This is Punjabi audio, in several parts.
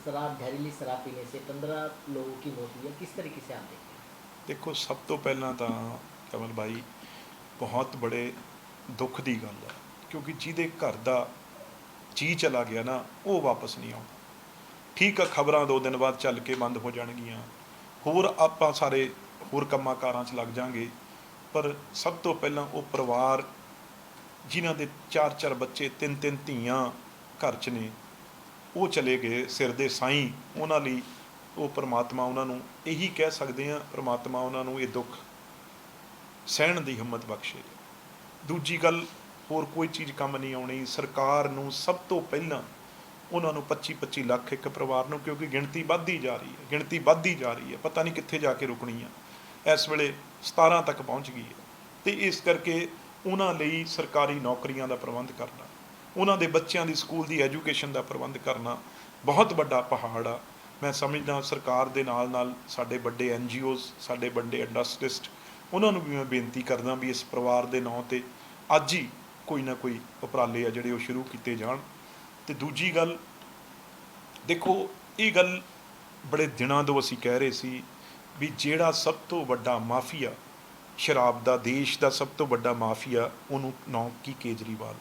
शराब जहरीली शराब पीने से पंद्रह लोगों की मौत हुई है किस तरीके से आप देखते हैं ਦੇਖੋ ਸਭ ਤੋਂ ਪਹਿਲਾਂ ਤਾਂ ਕਮਲ ਭਾਈ ਬਹੁਤ ਬੜੇ ਦੁੱਖ ਦੀ ਗੱਲ ਹੈ ਕਿਉਂਕਿ ਜਿਹਦੇ ਘਰ ਦਾ ਜੀ ਚਲਾ ਗਿਆ ਨਾ ਉਹ ਵਾਪਸ ਨਹੀਂ ਆਉਂਦਾ ਠੀਕ ਆ ਖਬਰਾਂ ਦੋ ਦਿਨ ਬਾਅਦ ਚੱਲ ਕੇ ਬੰਦ ਹੋ ਜਾਣਗੀਆਂ ਹੋਰ ਆਪਾਂ ਸਾਰੇ ਹੋਰ ਕੰਮਾਂ ਕਾਰਾਂ 'ਚ ਲੱਗ ਜਾਾਂਗੇ ਪਰ ਸਭ ਤੋਂ ਪਹਿਲਾਂ ਉਹ ਪਰਿਵਾਰ ਜਿਨ੍ਹਾਂ ਦੇ ਚਾਰ ਚਾਰ ਬੱਚੇ ਤਿੰਨ ਤਿੰਨ ਧੀਆਂ ਘਰ 'ਚ ਨੇ ਉਹ ਚਲੇ ਗਏ ਸਿਰ ਦੇ ਸਾਈਂ। ਉਹਨਾਂ ਲਈ ਉਹ ਪ੍ਰਮਾਤਮਾ ਉਹਨਾਂ ਨੂੰ ਇਹੀ ਕਹਿ ਸਕਦੇ ਆ ਪ੍ਰਮਾਤਮਾ ਉਹਨਾਂ ਨੂੰ ਇਹ ਦੁੱਖ ਸਹਿਣ ਦੀ ਹਿੰਮਤ ਬਖਸ਼ੇ। ਦੂਜੀ ਗੱਲ, ਹੋਰ ਕੋਈ ਚੀਜ਼ ਕੰਮ ਨਹੀਂ ਆਉਣੀ। ਸਰਕਾਰ ਨੂੰ ਸਭ ਤੋਂ ਪਹਿਲਾਂ ਉਹਨਾਂ ਨੂੰ 25 25 ਲੱਖ ਇੱਕ ਪਰਿਵਾਰ ਨੂੰ, ਕਿਉਂਕਿ ਗਿਣਤੀ ਵੱਧਦੀ ਜਾ ਰਹੀ ਹੈ, ਗਿਣਤੀ ਵੱਧਦੀ ਜਾ ਰਹੀ ਹੈ। ਪਤਾ ਨਹੀਂ ਕਿੱਥੇ ਜਾ ਕੇ ਰੁਕਣੀ ਆ। ਇਸ ਵੇਲੇ 17 ਤੱਕ ਪਹੁੰਚ ਗਈ ਹੈ। ਤੇ ਇਸ ਕਰਕੇ ਉਹਨਾਂ ਲਈ ਸਰਕਾਰੀ ਨੌਕਰੀਆਂ ਦਾ ਪ੍ਰਬੰਧ ਕਰਨਾ। ਉਹਨਾਂ ਦੇ ਬੱਚਿਆਂ ਦੀ ਸਕੂਲ ਦੀ ਐਜੂਕੇਸ਼ਨ ਦਾ ਪ੍ਰਬੰਧ ਕਰਨਾ ਬਹੁਤ ਵੱਡਾ ਪਹਾੜ ਆ। ਮੈਂ ਸਮਝਦਾ ਸਰਕਾਰ ਦੇ ਨਾਲ ਨਾਲ ਸਾਡੇ ਵੱਡੇ ਐਨਜੀਓਜ਼ ਸਾਡੇ ਵੱਡੇ ਇੰਡਸਟਰੀਸਟ, ਉਹਨਾਂ ਨੂੰ ਵੀ ਮੈਂ ਬੇਨਤੀ ਕਰਦਾ ਵੀ ਇਸ ਪਰਿਵਾਰ ਦੇ ਨਾਂ ਤੇ ਅੱਜ ਹੀ ਕੋਈ ਨਾ ਕੋਈ ਉਪਰਾਲੇ ਆ ਜਿਹੜੇ ਉਹ ਸ਼ੁਰੂ ਕੀਤੇ ਜਾਣ। ਤੇ ਦੂਜੀ ਗੱਲ, ਦੇਖੋ, ਇਹ ਗੱਲ ਬੜੇ ਦਿਨਾਂ ਤੋਂ ਅਸੀਂ ਕਹਿ ਰਹੇ ਸੀ ਵੀ ਜਿਹੜਾ ਸਭ ਤੋਂ ਵੱਡਾ ਮਾਫੀਆ ਸ਼ਰਾਬ ਦਾ, ਦੇਸ਼ ਦਾ ਸਭ ਤੋਂ ਵੱਡਾ ਮਾਫੀਆ, ਉਹਨੂੰ ਨਾਂ ਕੀ ਕੇਜਰੀਵਾਲ।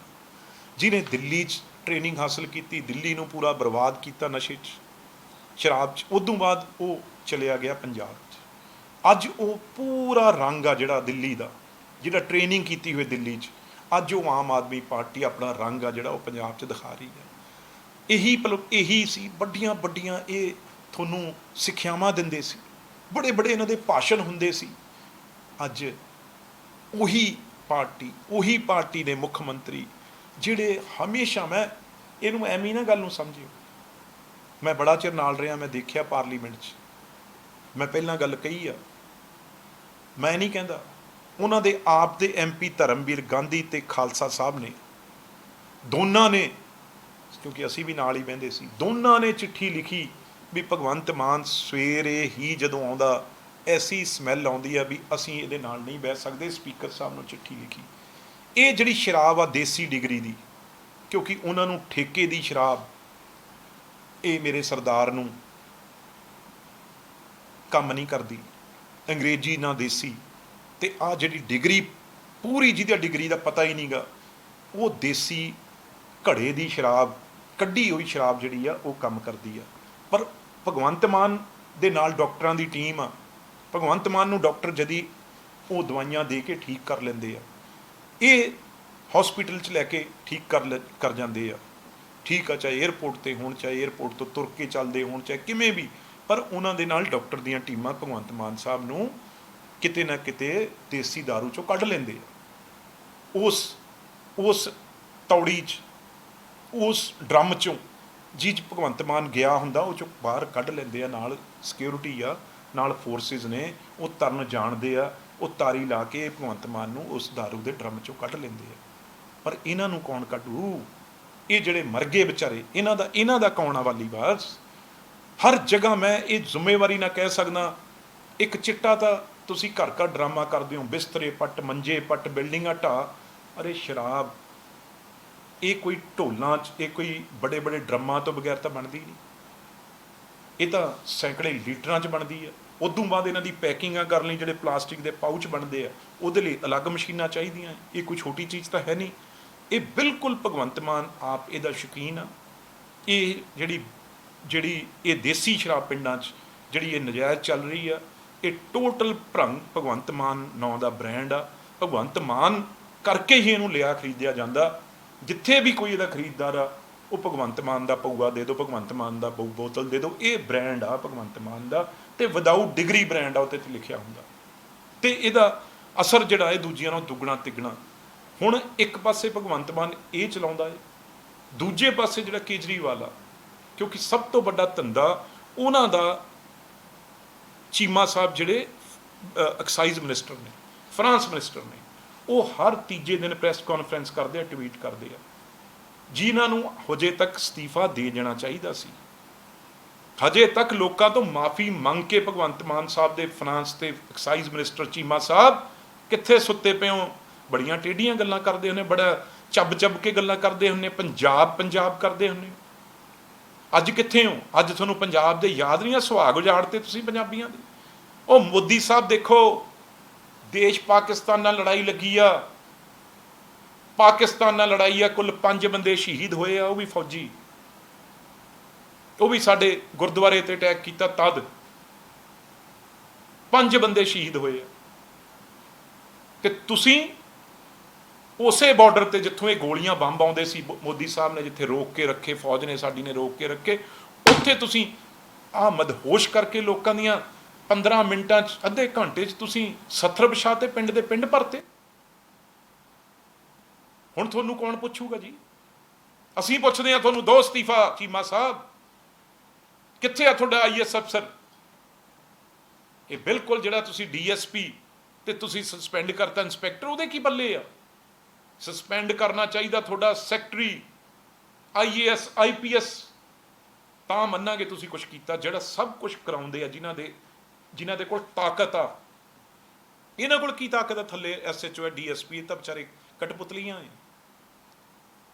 ਜਿਨੇ ਦਿੱਲੀ 'ਚ ਟ੍ਰੇਨਿੰਗ ਹਾਸਲ ਕੀਤੀ, ਦਿੱਲੀ ਨੂੰ ਪੂਰਾ ਬਰਬਾਦ ਕੀਤਾ ਨਸ਼ੇ 'ਚ, ਸ਼ਰਾਬ 'ਚ, ਉਦੋਂ ਬਾਅਦ ਉਹ ਚਲਿਆ ਗਿਆ ਪੰਜਾਬ 'ਚ। ਅੱਜ ਉਹ ਪੂਰਾ ਰੰਗ ਆ ਜਿਹੜਾ ਦਿੱਲੀ ਦਾ, ਜਿਹੜਾ ਟ੍ਰੇਨਿੰਗ ਕੀਤੀ ਹੋਈ ਦਿੱਲੀ 'ਚ। ਅੱਜ ਉਹ ਆਮ ਆਦਮੀ ਪਾਰਟੀ ਆਪਣਾ ਰੰਗ ਆ ਜਿਹੜਾ ਉਹ ਪੰਜਾਬ 'ਚ ਦਿਖਾ ਰਹੀ ਹੈ। ਇਹੀ ਪਲ, ਇਹੀ ਸੀ ਵੱਡੀਆਂ ਵੱਡੀਆਂ ਇਹ ਤੁਹਾਨੂੰ ਸਿੱਖਿਆਵਾਂ ਦਿੰਦੇ ਸੀ। ਬੜੇ ਬੜੇ ਇਹਨਾਂ ਦੇ ਭਾਸ਼ਣ ਹੁੰਦੇ ਸੀ। ਅੱਜ ਉਹੀ ਪਾਰਟੀ ਉਹੀ ਪਾਰਟੀ ਦੇ ਮੁੱਖ ਮੰਤਰੀ ਜਿਹੜੇ ਹਮੇਸ਼ਾ ਮੈਂ ਇਹਨੂੰ ਐਵੇਂ ਨਾ ਗੱਲ ਨੂੰ ਸਮਝਿਓ। ਮੈਂ ਬੜਾ ਚਿਰ ਨਾਲ ਰਿਹਾ, ਮੈਂ ਦੇਖਿਆ ਪਾਰਲੀਮੈਂਟ 'ਚ। ਮੈਂ ਪਹਿਲਾਂ ਗੱਲ ਕਹੀ ਆ। ਮੈਂ ਨਹੀਂ ਕਹਿੰਦਾ। ਉਹਨਾਂ ਦੇ ਆਪ ਦੇ ਐਮਪੀ ਧਰਮਵੀਰ ਗਾਂਧੀ ਤੇ ਖਾਲਸਾ ਸਾਹਿਬ ਨੇ, ਦੋਨਾਂ ਨੇ, ਕਿਉਂਕਿ ਅਸੀਂ ਵੀ ਨਾਲ ਹੀ ਬਹਿੰਦੇ ਸੀ, ਦੋਨਾਂ ਨੇ ਚਿੱਠੀ ਲਿਖੀ ਵੀ ਭਗਵੰਤ ਮਾਨ ਸਵੇਰੇ ਹੀ ਜਦੋਂ ਆਉਂਦਾ, ਐਸੀ ਸਮੈਲ ਆਉਂਦੀ ਆ ਵੀ ਅਸੀਂ ਇਹਦੇ ਨਾਲ ਨਹੀਂ ਬਹਿ ਸਕਦੇ, ਸਪੀਕਰ ਸਾਹਿਬ ਨੂੰ ਚਿੱਠੀ ਲਿਖੀ। ਇਹ ਜਿਹੜੀ ਸ਼ਰਾਬ ਆ ਦੇਸੀ ਡਿਗਰੀ ਦੀ, ਕਿਉਂਕਿ ਉਹਨਾਂ ਨੂੰ ਠੇਕੇ ਦੀ ਸ਼ਰਾਬ ਇਹ ਮੇਰੇ ਸਰਦਾਰ ਨੂੰ ਕੰਮ ਨਹੀਂ ਕਰਦੀ। ਅੰਗਰੇਜ਼ੀ ਨਾ ਦੇਸੀ। ਤੇ ਆ ਜਿਹੜੀ ਡਿਗਰੀ, ਪੂਰੀ ਜਿਹਦੀ ਡਿਗਰੀ ਦਾ ਪਤਾ ਹੀ ਨਹੀਂਗਾ, ਉਹ ਦੇਸੀ ਘੜੇ ਦੀ ਸ਼ਰਾਬ, ਕੱਢੀ ਹੋਈ ਸ਼ਰਾਬ ਜਿਹੜੀ ਆ, ਉਹ ਕੰਮ ਕਰਦੀ ਆ। ਪਰ ਭਗਵੰਤ ਮਾਨ ਦੇ ਨਾਲ ਡਾਕਟਰਾਂ ਦੀ ਟੀਮ ਆ। ਭਗਵੰਤ ਮਾਨ ਨੂੰ ਡਾਕਟਰ ਜਦੀ ਉਹ ਦਵਾਈਆਂ ਦੇ ਕੇ ਠੀਕ ਕਰ ਲੈਂਦੇ ਆ। ਇਹ ਹਸਪੀਟਲ 'ਚ ਲੈ ਕੇ ਠੀਕ ਕਰ ਕਰ ਜਾਂਦੇ ਆ। ਠੀਕ ਆ, ਚਾਹੇ 에어ਪੋਰਟ ਤੇ ਹੋਣ, ਚਾਹੇ 에어ਪੋਰਟ ਤੋਂ ਤੁਰ ਕੇ ਚੱਲਦੇ ਹੋਣ, ਚਾਹੇ ਕਿਵੇਂ ਵੀ। ਪਰ ਉਹਨਾਂ ਦੇ ਨਾਲ ਡਾਕਟਰ ਦੀਆਂ ਟੀਮਾਂ ਭਗਵੰਤ ਮਾਨ ਸਾਹਿਬ ਨੂੰ ਕਿਤੇ ਨਾ ਕਿਤੇ ਦੇਸੀ ਦਾਰੂ ਚੋਂ ਕੱਢ ਲੈਂਦੇ ਆ। ਉਸ ਉਸ ਤੌੜੀ 'ਚ, ਉਸ ਡਰਮ 'ਚੋਂ ਜੀ ਭਗਵੰਤ ਮਾਨ ਗਿਆ ਹੁੰਦਾ, ਉਹ ਚੋਂ ਬਾਹਰ ਕੱਢ ਲੈਂਦੇ ਆ, ਨਾਲ ਸਿਕਿਉਰਿਟੀ ਆ, ਨਾਲ ਫੋਰਸਿਸ ਨੇ, ਉਹ ਤਰਨ ਜਾਣਦੇ ਆ ਉਹ ਤਾਰੀ ਲਾ ਕੇ ਭਗਵੰਤ ਮਾਨ ਨੂੰ ਉਸ दारू ਦੇ ਡਰਮ ਚੋਂ ਕੱਢ ਲੈਂਦੇ ਆ। ਪਰ ਇਹਨਾਂ ਨੂੰ ਕੌਣ ਕੱਢੂ? ਇਹ ਜਿਹੜੇ ਮਰ ਗਏ ਵਿਚਾਰੇ, ਇਹਨਾਂ ਦਾ ਇਹਨਾਂ ਦਾ ਕੌਣ ਆ ਵਾਲੀ ਬਾਸ ਹਰ ਜਗ੍ਹਾ ਮੈਂ ਇਹ ਜ਼ਿੰਮੇਵਾਰੀ ਨਾ ਕਹਿ ਸਕਦਾ। ਇੱਕ ਚਿੱਟਾ ਤਾਂ ਤੁਸੀਂ ਘਰ ਘਰ ਡਰਾਮਾ ਕਰਦੇ ਹੋ, ਬਿਸਤਰੇ ਪੱਟ, ਮੰਜੇ ਪੱਟ, ਬਿਲਡਿੰਗਾਂ ਢਾ ਅਰੇ ਸ਼ਰਾਬ, ਇਹ ਕੋਈ ਢੋਲਾਂ 'ਚ, ਇਹ ਕੋਈ ਬੜੇ ਬੜੇ ਡਰਮਾਂ ਤੋਂ ਬਗੈਰ ਤਾਂ ਬਣਦੀ ਨਹੀਂ। ਇਹ ਤਾਂ ਸੈਂਕੜੇ ਲੀਟਰਾਂ 'ਚ ਬਣਦੀ ਹੈ ਉਦੋਂ ਬਾਅਦ ਇਹਨਾਂ ਦੀ ਪੈਕਿੰਗਾਂ ਕਰਨ ਲਈ ਜਿਹੜੇ ਪਲਾਸਟਿਕ ਦੇ ਪਾਊਚ ਬਣਦੇ ਆ, ਉਹਦੇ ਲਈ ਅਲੱਗ ਮਸ਼ੀਨਾਂ ਚਾਹੀਦੀਆਂ ਇਹ ਕੋਈ ਛੋਟੀ ਚੀਜ਼ ਤਾਂ ਹੈ ਨਹੀਂ। ਇਹ ਬਿਲਕੁਲ ਭਗਵੰਤ ਮਾਨ ਆਪ ਇਹਦਾ ਸ਼ੌਕੀਨ ਆ। ਇਹ ਜਿਹੜੀ ਜਿਹੜੀ ਇਹ ਦੇਸੀ ਸ਼ਰਾਬ ਪਿੰਡਾਂ 'ਚ ਜਿਹੜੀ ਇਹ ਨਜਾਇਜ਼ ਚੱਲ ਰਹੀ ਆ, ਇਹ ਟੋਟਲ ਭਰੰਗ ਭਗਵੰਤ ਮਾਨ ਨਾਂ ਦਾ ਬ੍ਰਾਂਡ ਆ। ਭਗਵੰਤ ਮਾਨ ਕਰਕੇ ਹੀ ਇਹਨੂੰ ਲਿਆ ਖਰੀਦਿਆ ਜਾਂਦਾ। ਜਿੱਥੇ ਵੀ ਕੋਈ ਇਹਦਾ ਖਰੀਦਦਾਰ ਆ, ਉਹ ਭਗਵੰਤ ਮਾਨ ਦਾ ਪਊਆ ਦੇ ਦਿਓ, ਭਗਵੰਤ ਮਾਨ ਦਾ ਪਊ ਬੋਤਲ ਦੇ ਦਿਓ। ਇਹ ਬ੍ਰਾਂਡ ਆ ਭਗਵੰਤ ਮਾਨ ਦਾ। ਤੇ ਵਿਦਆਊਟ ਡਿਗਰੀ ਬ੍ਰਾਂਡ ਆ ਉੱਤੇ ਤੇ ਲਿਖਿਆ ਹੁੰਦਾ। ਤੇ ਇਹਦਾ ਅਸਰ ਜਿਹੜਾ ਇਹ ਦੂਜਿਆਂ ਨਾਲੋਂ ਦੁੱਗਣਾ ਤਿੱਗਣਾ। ਹੁਣ ਇੱਕ ਪਾਸੇ ਭਗਵੰਤ ਮਾਨ ਇਹ ਚਲਾਉਂਦਾ ਹੈ, ਦੂਜੇ ਪਾਸੇ ਜਿਹੜਾ ਕੇਜਰੀਵਾਲ ਆ, ਕਿਉਂਕਿ ਸਭ ਤੋਂ ਵੱਡਾ ਧੰਦਾ ਉਹਨਾਂ ਦਾ ਚੀਮਾ ਸਾਹਿਬ ਜਿਹੜੇ ਐਕਸਾਈਜ਼ ਮਿਨਿਸਟਰ ਨੇ ਫਰਾਂਸ ਮਿਨਿਸਟਰ ਨੇ, ਉਹ ਹਰ ਤੀਜੇ ਦਿਨ ਪ੍ਰੈਸ ਕਾਨਫਰੰਸ ਕਰਦੇ ਆ ਟਵੀਟ ਕਰਦੇ ਆ। ਜਿਨ੍ਹਾਂ ਨੂੰ ਹਜੇ ਤੱਕ ਅਸਤੀਫਾ ਦੇ ਦੇਣਾ ਚਾਹੀਦਾ ਸੀ। ਹਜੇ ਤੱਕ ਲੋਕਾਂ ਤੋਂ ਮਾਫੀ ਮੰਗ ਕੇ ਭਗਵੰਤ ਮਾਨ ਸਾਹਿਬ ਦੇ ਫਰਾਂਸ ਤੇ ਐਕਸਾਈਜ਼ ਮਿਨਿਸਟਰ ਚੀਮਾ ਸਾਹਿਬ ਕਿੱਥੇ ਸੁੱਤੇ ਪਏ ਹੋ? ਬੜੀਆਂ ਟੇਢੀਆਂ ਗੱਲਾਂ ਕਰਦੇ ਹੁੰਦੇ, ਬੜਾ ਚੱਬ ਚੱਬ ਕੇ ਗੱਲਾਂ ਕਰਦੇ ਹੁੰਦੇ, ਪੰਜਾਬ ਪੰਜਾਬ ਕਰਦੇ ਹੁੰਦੇ। ਅੱਜ ਕਿੱਥੇ ਹੋ? ਅੱਜ ਤੁਹਾਨੂੰ ਪੰਜਾਬ ਦੇ ਯਾਦ ਨਹੀਂ ਆ? ਸੁਹਾਗ ਉਜਾੜਤੇ ਤੁਸੀਂ ਪੰਜਾਬੀਆਂ ਦੇ। ਉਹ ਮੋਦੀ ਸਾਹਿਬ ਦੇਖੋ, ਦੇਸ਼ ਪਾਕਿਸਤਾਨ ਨਾਲ ਲੜਾਈ ਲੱਗੀ ਆ। ਪਾਕਿਸਤਾਨ ਨਾਲ ਲੜਾਈ ਆ, ਕੁੱਲ 5 ਬੰਦੇ ਸ਼ਹੀਦ ਹੋਏ ਆ, ਉਹ ਵੀ ਫੌਜੀ। ਉਹ ਵੀ ਸਾਡੇ ਗੁਰਦੁਆਰੇ ਤੇ ਅਟੈਕ ਕੀਤਾ ਤਦ। ਪੰਜ ਬੰਦੇ ਸ਼ਹੀਦ ਹੋਏ ਆ। ਤੇ ਤੁਸੀਂ ਉਸੇ ਬਾਰਡਰ ਤੇ ਜਿੱਥੋਂ ਇਹ ਗੋਲੀਆਂ ਬੰਬ ਆਉਂਦੇ ਸੀ ਮੋਦੀ ਸਾਹਿਬ ਨੇ ਜਿੱਥੇ ਰੋਕ ਕੇ ਰੱਖੇ, ਫੌਜ ਨੇ ਸਾਡੀ ਨੇ ਰੋਕ ਕੇ ਰੱਖੇ, ਉੱਥੇ ਤੁਸੀਂ ਆ ਮਦਹੋਸ਼ ਕਰਕੇ ਲੋਕਾਂ ਦੀਆਂ 15 ਮਿੰਟਾਂ 'ਚ, ਅੱਧੇ ਘੰਟੇ 'ਚ ਤੁਸੀਂ ਸੱਥਰ ਤੇ ਪਿੰਡ ਦੇ ਪਿੰਡ ਭਰਤੇ। ਹੁਣ ਤੁਹਾਨੂੰ ਕੌਣ ਪੁੱਛੂਗਾ ਜੀ? ਅਸੀਂ ਪੁੱਛਦੇ ਹਾਂ ਤੁਹਾਨੂੰ ਦੋ ਅਸਤੀਫਾ ਚੀਮਾ ਸਾਹਿਬ ਕਿੱਥੇ ਆ ਤੁਹਾਡਾ ਆਈਐਸ ਅਫਸਰ? ਇਹ ਬਿਲਕੁਲ ਜਿਹੜਾ ਤੁਸੀਂ ਡੀਐਸਪੀ ਤੇ ਤੁਸੀਂ ਸਸਪੈਂਡ ਕਰਤਾ ਇੰਸਪੈਕਟਰ, ਉਹਦੇ ਕੀ ਬੱਲੇ ਆ? ਸਸਪੈਂਡ ਕਰਨਾ ਚਾਹੀਦਾ ਤੁਹਾਡਾ ਸੈਕਟਰੀ ਆਈਏਐਸ ਆਈਪੀਐਸ ਤਾਂ ਮੰਨਾਂਗੇ ਤੁਸੀਂ ਕੁਝ ਕੀਤਾ, ਜਿਹੜਾ ਸਭ ਕੁਝ ਕਰਾਉਂਦੇ ਆ, ਜਿਨ੍ਹਾਂ ਦੇ ਜਿਨ੍ਹਾਂ ਦੇ ਕੋਲ ਤਾਕਤ ਆ। ਇਹਨਾਂ ਕੋਲ ਕੀ ਤਾਕਤ ਆ? ਥੱਲੇ ਐਸਐਚਓ ਡੀਐਸਪੀ ਇਹ ਤਾਂ ਵਿਚਾਰੇ ਕਟਪੁਤਲੀਆਂ ਆ।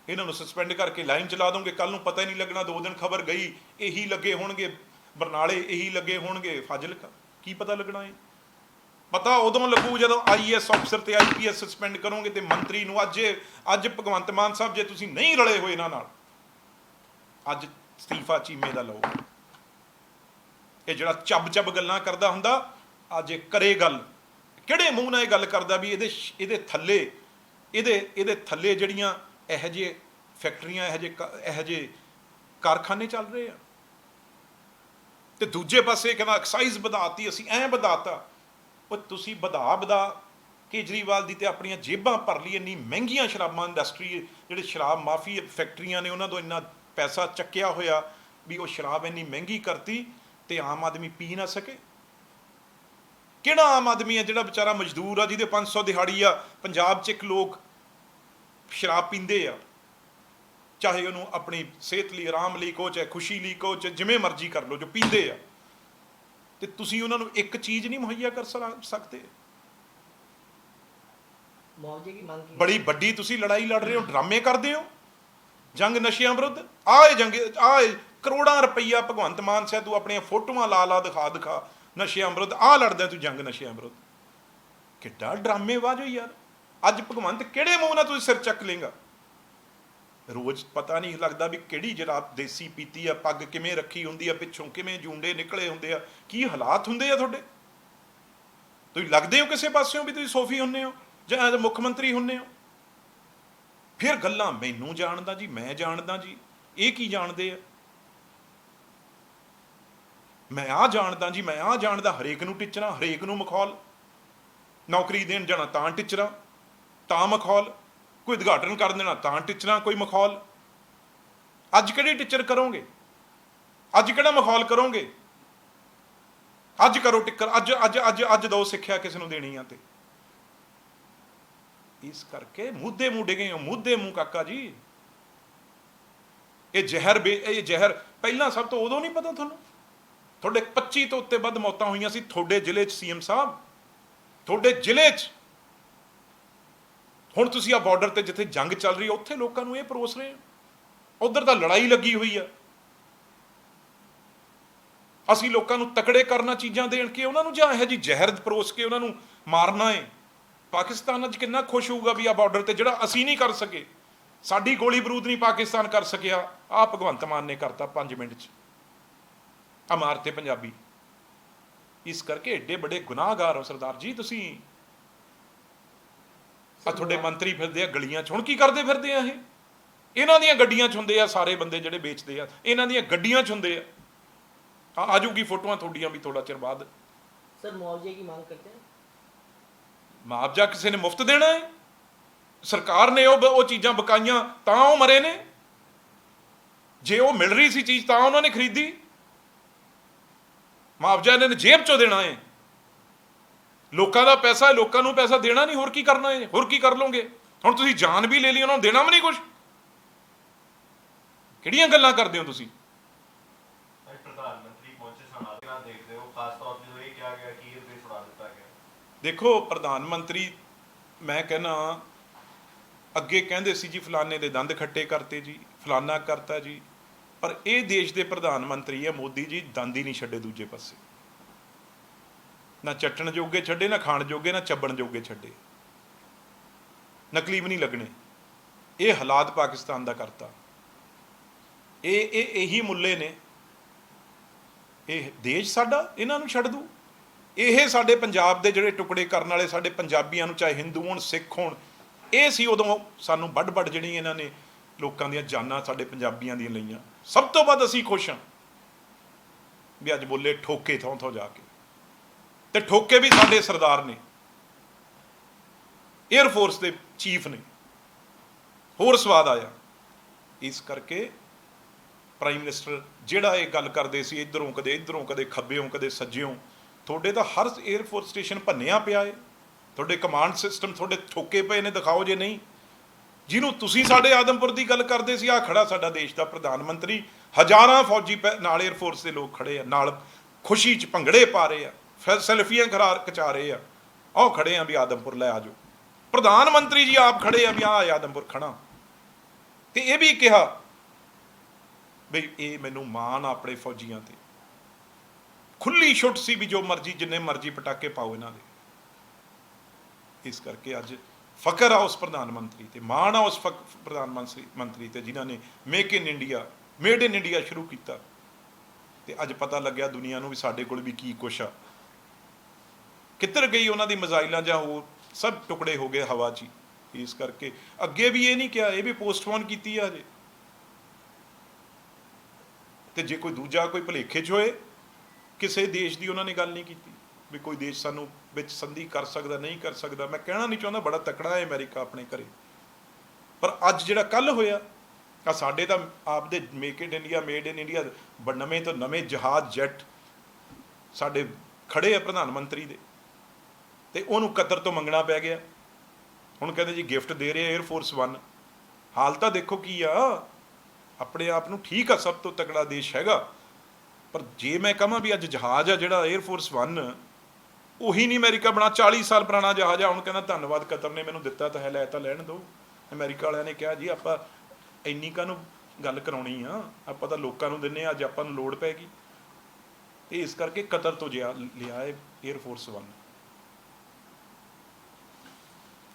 ਇਹਨਾਂ ਨੂੰ ਸਸਪੈਂਡ ਕਰਕੇ ਲਾਈਨ ਚਲਾ ਦੋਗੇ ਕੱਲ ਨੂੰ ਪਤਾ ਹੀ ਨਹੀਂ ਲੱਗਣਾ, ਦੋ ਦਿਨ ਖਬਰ ਗਈ, ਇਹੀ ਲੱਗੇ ਹੋਣਗੇ, ਬਰਨਾਲੇ ਇਹੀ ਲੱਗੇ ਹੋਣਗੇ, ਫਾਜ਼ਿਲਕਾ, ਕੀ ਪਤਾ ਲੱਗਣਾ ਹੈ ਪਤਾ ਉਦੋਂ ਲੱਗੂ ਜਦੋਂ ਆਈਐਸ ਅਫਸਰ ਤੇ ਆਈਪੀਐਸ ਸਸਪੈਂਡ ਕਰੋਗੇ ਤੇ ਮੰਤਰੀ ਨੂੰ ਅੱਜ ਅੱਜ ਭਗਵੰਤ ਮਾਨ ਸਾਹਿਬ, ਜੇ ਤੁਸੀਂ ਨਹੀਂ ਰਲੇ ਹੋਏ ਇਹਨਾਂ ਨਾਲ, ਅੱਜ ਅਸਤੀਫਾ ਚੀਮੇ ਦਾ ਲਓ। ਇਹ ਜਿਹੜਾ ਚੱਬ ਚੱਬ ਗੱਲਾਂ ਕਰਦਾ ਹੁੰਦਾ, ਅੱਜ ਇਹ ਕਰੇ ਗੱਲ। ਕਿਹੜੇ ਮੂੰਹ ਨਾਲ ਇਹ ਗੱਲ ਕਰਦਾ ਵੀ ਇਹਦੇ ਸ਼- ਇਹਦੇ ਥੱਲੇ, ਇਹਦੇ ਇਹਦੇ ਥੱਲੇ ਜਿਹੜੀਆਂ ਇਹੋ ਜਿਹੇ ਫੈਕਟਰੀਆਂ, ਇਹੋ ਜਿਹੇ ਕ- ਇਹੋ ਜਿਹੇ ਕਾਰਖਾਨੇ ਚੱਲ ਰਹੇ ਆ। ਤੇ ਦੂਜੇ ਪਾਸੇ ਕਹਿੰਦਾ ਐਕਸਾਈਜ਼ ਵਧਾਤੀ, ਅਸੀਂ ਐਂ ਵਧਾਤਾ ਉਹ ਤੁਸੀਂ ਵਧਾ ਵਧਾ, ਕੇਜਰੀਵਾਲ ਦੀ ਤੇ ਆਪਣੀਆਂ ਜੇਬਾਂ ਭਰ ਲਈ, ਇੰਨੀ ਮਹਿੰਗੀਆਂ ਸ਼ਰਾਬਾਂ ਇੰਡਸਟਰੀ ਜਿਹੜੇ ਸ਼ਰਾਬ ਮਾਫੀ ਫੈਕਟਰੀਆਂ ਨੇ, ਉਹਨਾਂ ਤੋਂ ਇੰਨਾ ਪੈਸਾ ਚੱਕਿਆ ਹੋਇਆ ਵੀ ਉਹ ਸ਼ਰਾਬ ਇੰਨੀ ਮਹਿੰਗੀ ਕਰਤੀ ਤੇ ਆਮ ਆਦਮੀ ਪੀ ਨਾ ਸਕੇ। ਕਿਹੜਾ ਆਮ ਆਦਮੀ ਹੈ ਜਿਹੜਾ ਵਿਚਾਰਾ ਮਜ਼ਦੂਰ ਆ, ਜਿਹਦੇ 500 ਦਿਹਾੜੀ ਆ, ਪੰਜਾਬ 'ਚ ਇੱਕ ਲੋਕ ਸ਼ਰਾਬ ਪੀਂਦੇ ਆ। ਚਾਹੇ ਉਹਨੂੰ ਆਪਣੀ ਸਿਹਤ ਲਈ ਆਰਾਮ ਲਈ ਕੋ ਚਾਹੇ ਖੁਸ਼ੀ ਲਈ ਕੋ ਚਾਹੇ ਜਿਵੇਂ ਮਰਜ਼ੀ ਕਰ ਲਓ ਜੋ ਪੀਂਦੇ ਆ। ਤੇ ਤੁਸੀਂ ਉਹਨਾਂ ਨੂੰ ਇੱਕ ਚੀਜ਼ ਨਹੀਂ ਮੁਹੱਈਆ ਕਰ ਸਕਦੇ। ਮੁਆਵਜ਼ੇ ਦੀ ਮੰਗ ਕੀ ਬੜੀ ਵੱਡੀ ਤੁਸੀਂ ਲੜਾਈ ਲੜ ਰਹੇ ਹੋ ਡਰਾਮੇ ਕਰਦੇ ਹੋ। ਜੰਗ ਨਸ਼ਿਆਂ ਵਿਰੁੱਧ। ਆਏ ਜੰਗ ਆਏ ਕਰੋੜਾਂ ਰੁਪਈਆ ਭਗਵੰਤ ਮਾਨ ਸਾਹਿਬ ਤੂੰ ਆਪਣੀਆਂ ਫੋਟੋਆਂ ਲਾ ਲਾ ਦਿਖਾ ਦਿਖਾ। ਨਸ਼ਿਆਂ ਵਿਰੁੱਧ ਆ ਲੜਦਾ ਤੂੰ ਜੰਗ ਨਸ਼ਿਆਂ ਵਿਰੁੱਧ। ਕਿੱਡਾ ਡਰਾਮੇਬਾਜ਼ ਹੋ ਯਾਰ। ਅੱਜ ਭਗਵੰਤ ਕਿਹੜੇ ਮੂੰਹ ਨਾਲ ਤੁਸੀਂ ਸਿਰ ਚੱਕ ਲੇਗਾ ਰੋਜ਼ ਪਤਾ ਨਹੀਂ ਲੱਗਦਾ ਵੀ ਕਿਹੜੀ ਜਰਾਬ ਦੇਸੀ ਪੀਤੀ ਆ, ਪੱਗ ਕਿਵੇਂ ਰੱਖੀ ਹੁੰਦੀ ਆ, ਪਿੱਛੋਂ ਕਿਵੇਂ ਜੂੰਡੇ ਨਿਕਲੇ ਹੁੰਦੇ ਆ, ਕੀ ਹਾਲਾਤ ਹੁੰਦੇ ਆ ਤੁਹਾਡੇ? ਤੁਸੀਂ ਲੱਗਦੇ ਹੋ ਕਿਸੇ ਪਾਸਿਓਂ ਵੀ ਤੁਸੀਂ ਸੋਫੀ ਹੁੰਨੇ ਹੋ ਜਾਂ ਐਜ਼ ਮੁੱਖ ਮੰਤਰੀ ਹੁੰਨੇ ਹੋ? ਫਿਰ ਗੱਲਾਂ ਮੈਨੂੰ ਜਾਣਦਾ ਜੀ, ਮੈਂ ਜਾਣਦਾ ਜੀ, ਇਹ ਕੀ ਜਾਣਦੇ ਆ? ਮੈਂ ਆ ਜਾਣਦਾ ਜੀ, ਮੈਂ ਆ ਜਾਣਦਾ, ਹਰੇਕ ਨੂੰ ਟਿੱਚਰਾਂ, ਹਰੇਕ ਨੂੰ ਮਖੌਲ। ਨੌਕਰੀ ਦੇਣ ਜਾਣਾ ਤਾਂ ਟਿੱਚਰਾਂ। ਤਾਂ ਮਖੌਲ, ਕੋਈ ਉਦਘਾਟਨ ਕਰ ਦੇਣਾ ਤਾਂ ਟੀਚਰਾਂ ਕੋਈ ਮਖੌਲ। ਅੱਜ ਕਿਹੜੀ ਟੀਚਰ ਕਰੋਗੇ? ਅੱਜ ਕਿਹੜਾ ਮਖੌਲ ਕਰੋਗੇ? ਅੱਜ ਕਰੋ ਟਿੱਕਰ, ਅੱਜ ਅੱਜ ਅੱਜ ਅੱਜ ਦੋ ਸਿੱਖਿਆ ਕਿਸ ਨੂੰ ਦੇਣੀ ਆ ਤੇ। ਇਸ ਕਰਕੇ ਮੁੱਦੇ ਮੂੰਹ ਡਿਗੇ ਹੋ ਮੁੱਦੇ ਮੂੰਹ ਕਾਕਾ ਜੀ। ਇਹ ਜ਼ਹਿਰ ਬੇ, ਇਹ ਜ਼ਹਿਰ ਪਹਿਲਾਂ ਸਭ ਤੋਂ ਉਦੋਂ ਨਹੀਂ ਪਤਾ ਤੁਹਾਨੂੰ? ਤੁਹਾਡੇ 25 ਤੋਂ ਉੱਤੇ ਵੱਧ ਮੌਤਾਂ ਹੋਈਆਂ ਸੀ, ਤੁਹਾਡੇ ਜ਼ਿਲ੍ਹੇ 'ਚ ਸੀਐਮ ਸਾਹਿਬ। ਤੁਹਾਡੇ ਜ਼ਿਲ੍ਹੇ 'ਚ ਹੁਣ ਤੁਸੀਂ ਆ ਬਾਰਡਰ ਤੇ ਜਿੱਥੇ ਜੰਗ ਚੱਲ ਰਹੀ ਹੈ ਉੱਥੇ ਲੋਕਾਂ ਨੂੰ ਇਹ ਪਰੋਸ ਰਹੇ ਹੋ। ਉਧਰ ਤਾਂ ਲੜਾਈ ਲੱਗੀ ਹੋਈ ਆ। ਅਸੀਂ ਲੋਕਾਂ ਨੂੰ ਤਕੜੇ ਕਰਨਾ ਚੀਜ਼ਾਂ ਦੇਣ ਕੇ ਉਹਨਾਂ ਨੂੰ ਜਾਂ ਇਹੋ ਜੀ ਜ਼ਹਿਰ ਪਰੋਸ ਕੇ ਉਹਨਾਂ ਨੂੰ ਮਾਰਨਾ ਹੈ ਪਾਕਿਸਤਾਨ ਅੱਜ ਕਿੰਨਾ ਖੁਸ਼ ਹੋਊਗਾ ਵੀ ਆ ਬਾਰਡਰ ਤੇ ਜਿਹੜਾ ਅਸੀਂ ਨਹੀਂ ਕਰ ਸਕੇ। ਸਾਡੀ ਗੋਲੀ ਬਰੂਦ ਨਹੀਂ ਪਾਕਿਸਤਾਨ ਕਰ ਸਕਿਆ। ਆ ਭਗਵੰਤ ਮਾਨ ਨੇ ਕਰਤਾ 5 ਮਿੰਟ 'ਚ। ਆ ਮਾਰਤੇ ਪੰਜਾਬੀ। ਇਸ ਕਰਕੇ ਏਡੇ ਵੱਡੇ ਗੁਨਾਹਗਾਰ ਹੋ ਸਰਦਾਰ ਜੀ, ਤੁਸੀਂ ਆ ਤੁਹਾਡੇ ਮੰਤਰੀ ਫਿਰਦੇ ਆ ਗਲੀਆਂ 'ਚ। ਹੁਣ ਕੀ ਕਰਦੇ ਫਿਰਦੇ ਆ ਇਹ? ਇਹਨਾਂ ਦੀਆਂ ਗੱਡੀਆਂ 'ਚ ਹੁੰਦੇ ਆ ਸਾਰੇ ਬੰਦੇ ਜਿਹੜੇ ਵੇਚਦੇ ਆ। ਇਹਨਾਂ ਦੀਆਂ ਗੱਡੀਆਂ 'ਚ ਹੁੰਦੇ ਆ। ਆ ਆਜੂਗੀ ਫੋਟੋਆਂ ਤੁਹਾਡੀਆਂ ਵੀ ਥੋੜਾ ਚਿਰ ਬਾਅਦ। ਸਰ ਮੁਆਵਜ਼ੇ ਦੀ ਮੰਗ ਕਰਦੇ ਆ? ਮੁਆਵਜ਼ਾ ਕਿਸੇ ਨੇ ਮੁਫਤ ਦੇਣਾ ਹੈ? ਸਰਕਾਰ ਨੇ ਉਹ ਉਹ ਚੀਜ਼ਾਂ ਬਕਾਈਆਂ ਤਾਂ ਉਹ ਮਰੇ ਨੇ? ਜੇ ਉਹ ਮਿਲ ਰਹੀ ਸੀ ਚੀਜ਼ ਤਾਂ ਉਹਨਾਂ ਨੇ ਖਰੀਦੀ? ਮੁਆਵਜ਼ਾ ਇਹਨਾਂ ਨੇ ਜੇਬ ਚੋਂ ਦੇਣਾ ਹੈ। ਲੋਕਾਂ ਦਾ ਪੈਸਾ ਲੋਕਾਂ ਨੂੰ ਪੈਸਾ ਦੇਣਾ ਨਹੀਂ ਹੋਰ ਕੀ ਕਰਨਾ ਹੈ? ਹੋਰ ਕੀ ਕਰ ਲੋਗੇ ਹੁਣ ਤੁਸੀਂ ਜਾਨ ਵੀ ਲੈ ਲਈ ਉਹਨਾਂ ਨੂੰ ਦੇਣਾ ਵੀ ਨਹੀਂ ਕੁਝ ਕਿਹੜੀਆਂ ਗੱਲਾਂ ਕਰਦੇ ਹੋ ਤੁਸੀਂ? ਅੱਜ ਪ੍ਰਧਾਨ ਮੰਤਰੀ ਪਹੁੰਚੇ ਸਨ ਆਪ ਕਿਹਨਾਂ ਦੇਖਦੇ ਹੋ ਖਾਸ ਤੌਰ ਤੇ ਜੋ ਇਹ ਕਿਹਾ ਗਿਆ ਕਿ ਇਹ ਤੇ ਛੁਡਾ ਦਿੱਤਾ ਗਿਆ। ਦੇਖੋ ਪ੍ਰਧਾਨ ਮੰਤਰੀ ਮੈਂ ਕਹਿੰਨਾ ਅੱਗੇ ਕਹਿੰਦੇ ਸੀ ਜੀ ਫਲਾਣੇ ਦੇ ਦੰਦ ਖੱਟੇ ਕਰਤੇ ਜੀ ਫਲਾਨਾ ਕਰਤਾ ਜੀ ਪਰ ਇਹ ਦੇਸ਼ ਦੇ ਪ੍ਰਧਾਨ ਮੰਤਰੀ ਹੈ ਮੋਦੀ ਜੀ ਦੰਦ ਹੀ ਨਹੀਂ ਛੱਡੇ ਦੂਜੇ ਪਾਸੇ। ਨਾ ਚੱਟਣ ਜੋਗੇ ਛੱਡੇ, ਨਾ ਖਾਣ ਜੋਗੇ, ਨਾ ਚੱਬਣ ਜੋਗੇ ਛੱਡੇ। ਨਕਲੀ ਵੀ ਨਹੀਂ ਲੱਗਣੇ। ਇਹ ਹਾਲਾਤ ਪਾਕਿਸਤਾਨ ਦਾ ਕਰਤਾ। ਇਹ ਇਹ ਇਹੀ ਮੁੱਲੇ ਨੇ। ਇਹ ਦੇਸ਼ ਸਾਡਾ, ਇਹਨਾਂ ਨੂੰ ਛੱਡ ਦੂ। ਇਹ ਸਾਡੇ ਪੰਜਾਬ ਦੇ ਜਿਹੜੇ ਟੁਕੜੇ ਕਰਨ ਵਾਲੇ ਸਾਡੇ ਪੰਜਾਬੀਆਂ ਨੂੰ, ਚਾਹੇ ਹਿੰਦੂ ਹੋਣ, ਸਿੱਖ ਹੋਣ, ਇਹ ਸੀ ਉਦੋਂ ਸਾਨੂੰ ਵੱਡ ਵੱਡ ਜਿਹੜੀ ਇਹਨਾਂ ਨੇ ਲੋਕਾਂ ਦੀਆਂ ਜਾਨਾਂ ਸਾਡੇ ਪੰਜਾਬੀਆਂ ਦੀਆਂ ਲਈਆਂ। ਸਭ ਤੋਂ ਵੱਧ ਅਸੀਂ ਖੁਸ਼ ਹਾਂ ਵੀ ਅੱਜ ਬੋਲੇ ਠੋਕੇ ਥਾਂ ਥਾਂ ਜਾ ਕੇ। ਤੇ ਠੋਕੇ ਵੀ ਸਾਡੇ ਸਰਦਾਰ ਨੇ। 에ਅਰ ਫੋਰਸ ਦੇ ਚੀਫ ਨੇ। ਹੋਰ ਸਵਾਦ ਆਇਆ। ਇਸ ਕਰਕੇ ਪ੍ਰਾਈਮ ਮਿਨਿਸਟਰ ਜਿਹੜਾ ਇਹ ਗੱਲ ਕਰਦੇ ਸੀ, ਇਧਰੋਂ ਕਦੇ ਇਧਰੋਂ, ਕਦੇ ਖੱਬਿਓਂ, ਕਦੇ ਸੱਜਿਓਂ, ਤੁਹਾਡੇ ਤਾਂ ਹਰ 에ਅਰ ਫੋਰਸ ਸਟੇਸ਼ਨ ਭੰਨਿਆ ਪਿਆ ਏ। ਤੁਹਾਡੇ ਕਮਾਂਡ ਸਿਸਟਮ ਤੁਹਾਡੇ ਠੋਕੇ ਪਏ ਨੇ, ਦਿਖਾਓ ਜੇ ਨਹੀਂ। ਜਿਹਨੂੰ ਤੁਸੀਂ ਸਾਡੇ ਆਦਮਪੁਰ ਦੀ ਗੱਲ ਕਰਦੇ ਸੀ ਆ ਖੜਾ ਸਾਡਾ ਦੇਸ਼ ਦਾ ਪ੍ਰਧਾਨ ਮੰਤਰੀ। ਹਜ਼ਾਰਾਂ ਫੌਜੀ ਨਾਲ 에ਅਰ ਫੋਰਸ ਦੇ ਲੋਕ ਖੜੇ ਆ, ਨਾਲ ਖੁਸ਼ੀ 'ਚ ਭੰਗੜੇ ਪਾ ਰਹੇ ਆ। ਸੈਲਫੀਆਂ ਖਰਾਰ ਕਚਾ ਰਹੇ ਆ। ਆਓ ਖੜੇ ਆ ਵੀ ਆਦਮਪੁਰ ਲੈ ਆਜੋ ਪ੍ਰਧਾਨ ਮੰਤਰੀ ਜੀ ਆਪ ਖੜੇ ਆ ਵੀ ਆ ਆਦਮਪੁਰ ਖੜਾ। ਤੇ ਇਹ ਵੀ ਕਿਹਾ ਬਈ ਇਹ ਮੈਨੂੰ ਮਾਣ ਆ ਆਪਣੇ ਫੌਜੀਆਂ ਤੇ। ਖੁੱਲੀ ਛੁੱਟ ਸੀ ਵੀ ਜੋ ਮਰਜ਼ੀ, ਜਿੰਨੇ ਮਰਜ਼ੀ ਪਟਾਕੇ ਪਾਓ ਇਹਨਾਂ ਦੇ। ਇਸ ਕਰਕੇ ਅੱਜ ਫਕਰ ਆ ਉਸ ਪ੍ਰਧਾਨ ਮੰਤਰੀ ਤੇ। ਮਾਣ ਆ ਉਸ ਫਕ- ਪ੍ਰਧਾਨ ਮੰਤਰੀ ਮੰਤਰੀ ਤੇ ਜਿਨ੍ਹਾਂ ਨੇ make in India made in India ਸ਼ੁਰੂ ਕੀਤਾ। ਤੇ ਅੱਜ ਪਤਾ ਲੱਗਿਆ ਦੁਨੀਆ ਨੂੰ ਵੀ ਸਾਡੇ ਕੋਲ ਵੀ ਕੀ ਕੁਛ ਆ। ਕਿੱਧਰ ਗਈ ਉਹਨਾਂ ਦੀ ਮਜ਼ਾਈਲਾਂ ਜਾਂ ਹੋਰ, ਸਭ ਟੁਕੜੇ ਹੋ ਗਏ ਹਵਾ 'ਚ ਹੀ। ਇਸ ਕਰਕੇ ਅੱਗੇ ਵੀ ਇਹ ਨਹੀਂ ਕਿਹਾ, ਇਹ ਵੀ ਪੋਸਟਪੋਨ ਕੀਤੀ ਆ ਹਜੇ। ਤੇ ਜੇ ਕੋਈ ਦੂਜਾ ਕੋਈ ਭਲੇਖੇ 'ਚ ਹੋਏ, ਕਿਸੇ ਦੇਸ਼ ਦੀ ਉਹਨਾਂ ਨੇ ਗੱਲ ਨਹੀਂ ਕੀਤੀ, ਵੀ ਕੋਈ ਦੇਸ਼ ਸਾਨੂੰ ਵਿੱਚ ਸੰਧੀ ਕਰ ਸਕਦਾ, ਨਹੀਂ ਕਰ ਸਕਦਾ। ਮੈਂ ਕਹਿਣਾ ਨਹੀਂ ਚਾਹੁੰਦਾ, ਬੜਾ ਤਕੜਾ ਹੈ ਅਮਰੀਕਾ ਆਪਣੇ ਘਰੇ। ਪਰ ਅੱਜ ਜਿਹੜਾ ਕੱਲ ਹੋਇਆ ਆ ਸਾਡੇ ਤਾਂ ਆਪਦੇ make in India made in India ਨਵੇਂ ਤੋਂ ਨਵੇਂ ਜਹਾਜ਼ ਜੈਟ ਸਾਡੇ ਖੜੇ ਆ ਪ੍ਰਧਾਨ ਮੰਤਰੀ ਦੇ। ਤੇ ਉਹਨੂੰ ਕਤਰ ਤੋਂ ਮੰਗਣਾ ਪੈ ਗਿਆ। ਹੁਣ ਕਹਿੰਦੇ ਜੀ ਗਿਫਟ ਦੇ ਰਹੇ 에ਅਰ ਫੋਰਸ 1 ਹਾਲ ਤਾਂ ਦੇਖੋ ਕੀ ਆ, ਆਪਣੇ ਆਪ ਨੂੰ ਠੀਕ ਆ, ਸਭ ਤੋਂ ਤਕੜਾ ਦੇਸ਼ ਹੈਗਾ। ਪਰ ਜੇ ਮੈਂ ਕਹਾਂ ਵੀ ਅੱਜ ਜਹਾਜ਼ ਆ ਜਿਹੜਾ 에ਅਰ ਫੋਰਸ 1 ਉਹੀ ਨਹੀਂ ਅਮਰੀਕਾ ਬਣਾ 40 ਸਾਲ ਪੁਰਾਣਾ ਜਹਾਜ਼ ਆ। ਹੁਣ ਕਹਿੰਦਾ ਧੰਨਵਾਦ ਕਤਰ ਨੇ ਮੈਨੂੰ ਦਿੱਤਾ ਤਾਂ ਹੈ, ਲੈ ਤਾਂ ਲੈਣ ਦਿਓ। ਅਮਰੀਕਾ ਵਾਲਿਆਂ ਨੇ ਕਿਹਾ ਜੀ, ਆਪਾਂ ਇੰਨੀ ਕਾ ਨੂੰ ਗੱਲ ਕਰਾਉਣੀ ਆ? ਆਪਾਂ ਤਾਂ ਲੋਕਾਂ ਨੂੰ ਦਿੰਨੇ ਆ, ਅੱਜ ਆਪਾਂ ਨੂੰ ਲੋੜ ਪੈ ਗਈ। ਤੇ ਇਸ ਕਰਕੇ ਕਤਰ ਤੋਂ ਜਿਆ ਲਿਆ ਏਅਰ ਫੋਰਸ 1